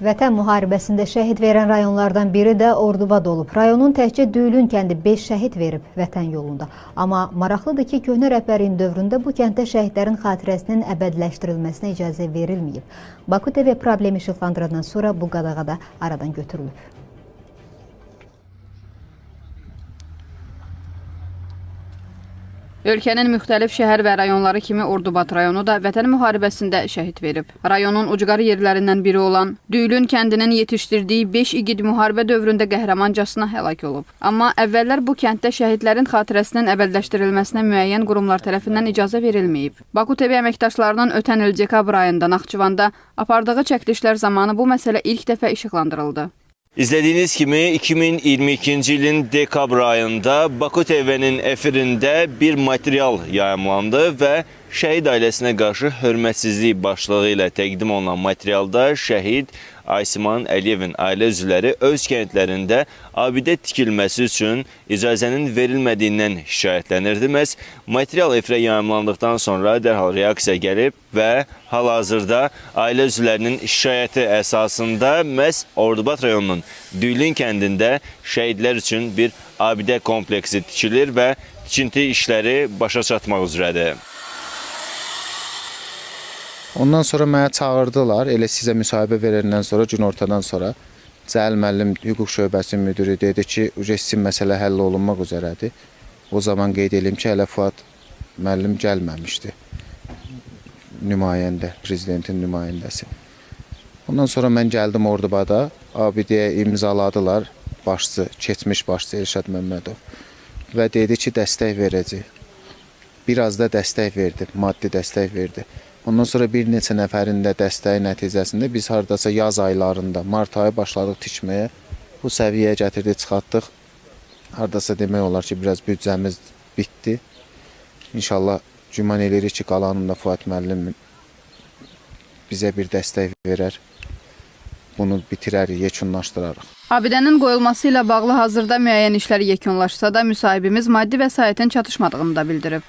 Vətən müharibəsində şəhid verən rayonlardan biri də Ordubad olub. Rayonun təkcə Düylün kəndi 5 şəhid verib vətən yolunda. Amma maraqlıdır ki, köhnə rəhbərin dövründə bu kənddə şəhidlərin xatirəsinin əbədiləşdirilməsinə icazə verilməyib. Baku TV problemi işıqlandırandan sonra bu qadağa da aradan götürülüb. Ölkənin müxtəlif şəhər və rayonları kimi Ordubad rayonu da Vətən müharibəsində şəhid verib. Rayonun ucqarı yerlərindən biri olan Düylün kəndinin yetişdirdiyi 5 igid müharibə dövründə qəhrəmancasına həlak olub. Amma əvvəllər bu kənddə şəhidlərin xatirəsinin əbədiləşdirilməsinə müəyyən qurumlar tərəfindən icazə verilməyib. Baku TV əməkdaşlarının ötən il dekabr ayında Naxçıvanda apardığı çəkilişlər zamanı bu məsələ ilk dəfə işıqlandırıldı. İzlədiyiniz kimi 2022-ci ilin dekabr ayında Baku TV-nin efirində bir material yayımlandı və şəhid ailəsinə qarşı hörmətsizlik başlığı ilə təqdim olunan materialda şəhid Aysiman Əliyevin ailə üzvləri öz kəndlərində abidə tikilməsi üçün icazənin verilmədiyindən şikayətlənirdi. Məhz material efirə yayımlandıqdan sonra dərhal reaksiya gəlib və hal-hazırda ailə üzvlərinin şikayəti əsasında məhz Ordubad rayonunun Düylün kəndində şəhidlər üçün bir abidə kompleksi tikilir və tikinti işləri başa çatmaq üzrədir. Ondan sonra mənə çağırdılar. Elə sizə müsahibə verəndən sonra günortadan sonra Cəlil müəllim hüquq şöbəsinin müdiri dedi ki, sizin məsələ həll olunmaq üzrədir. O zaman qeyd edim ki, hələ Fuad müəllim gəlməmişdi. Nümayəndə, prezidentin nümayəndəsi. Ondan sonra mən gəldim Ordubada, abidəyə imzaladılar başçı, keçmiş başçı Elşad Məmmədov və dedi ki, dəstək verəcək. Biraz da dəstək verdi, maddi dəstək verdi. Ondan sonra bir neçə nəfərin də dəstəyi nəticəsində biz hardasa yaz aylarında, mart ayı başladıq tikməyə. Bu səviyyəyə gətirdik, çıxartdıq. Hardasa demək olar ki, biraz büdcəmiz bitdi. İnşallah güman eləyirik ki, qalanını da Fuad müəllim bizə bir dəstək verər. Bunu bitirərik, yekunlaşdırarıq. Abidənin qoyulması ilə bağlı hazırda müəyyən işlər yekunlaşsa da müsahibimiz maddi vəsaitin çatışmadığını da bildirib.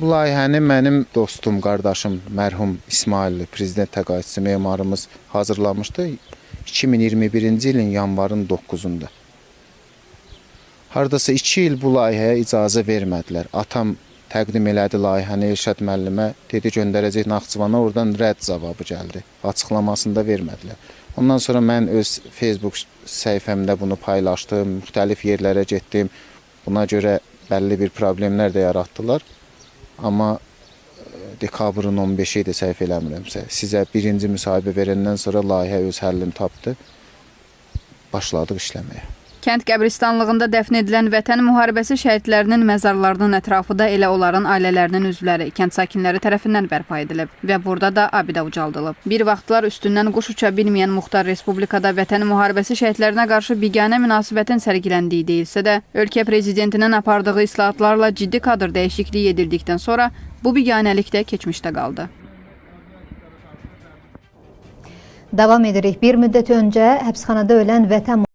Bu layihəni mənim dostum, qardaşım, mərhum İsmailli, prezident təqaüdçüsü memarımız hazırlamışdı 2021-ci ilin yanvarın 9-unda. Hardasa 2 il bu layihəyə icazə vermədilər. Atam təqdim elədi layihəni Elşad müəllimə, dedi göndərəcək Naxçıvana, oradan rədd cavabı gəldi. Açıqlamasını da vermədilər. Ondan sonra mən öz Facebook səhifəmdə bunu paylaşdım, müxtəlif yerlərə getdim. Buna görə bəlli bir problemlər də yaratdılar. Amma e, dekabrın 15-i idi səhv eləmirəmsə. Sizə birinci müsahibə verəndən sonra layihə öz həllini tapdı. Başladıq işləməyə. Kənd qəbristanlığında dəfn edilən Vətən müharibəsi şəhidlərinin məzarlarının ətrafı da elə onların ailələrinin üzvləri, kənd sakinləri tərəfindən bərpa edilib və burada da abidə ucaldılıb. Bir vaxtlar üstündən quş uça bilməyən Muxtar Respublikada Vətən müharibəsi şəhidlərinə qarşı biganə münasibətin sərgiləndiyi deyilsə də, ölkə prezidentinin apardığı islahatlarla ciddi kadr dəyişikliyi edildikdən sonra bu biganəlik də keçmişdə qaldı. Davam edirik. Bir müddət öncə həbsxanada ölən vətən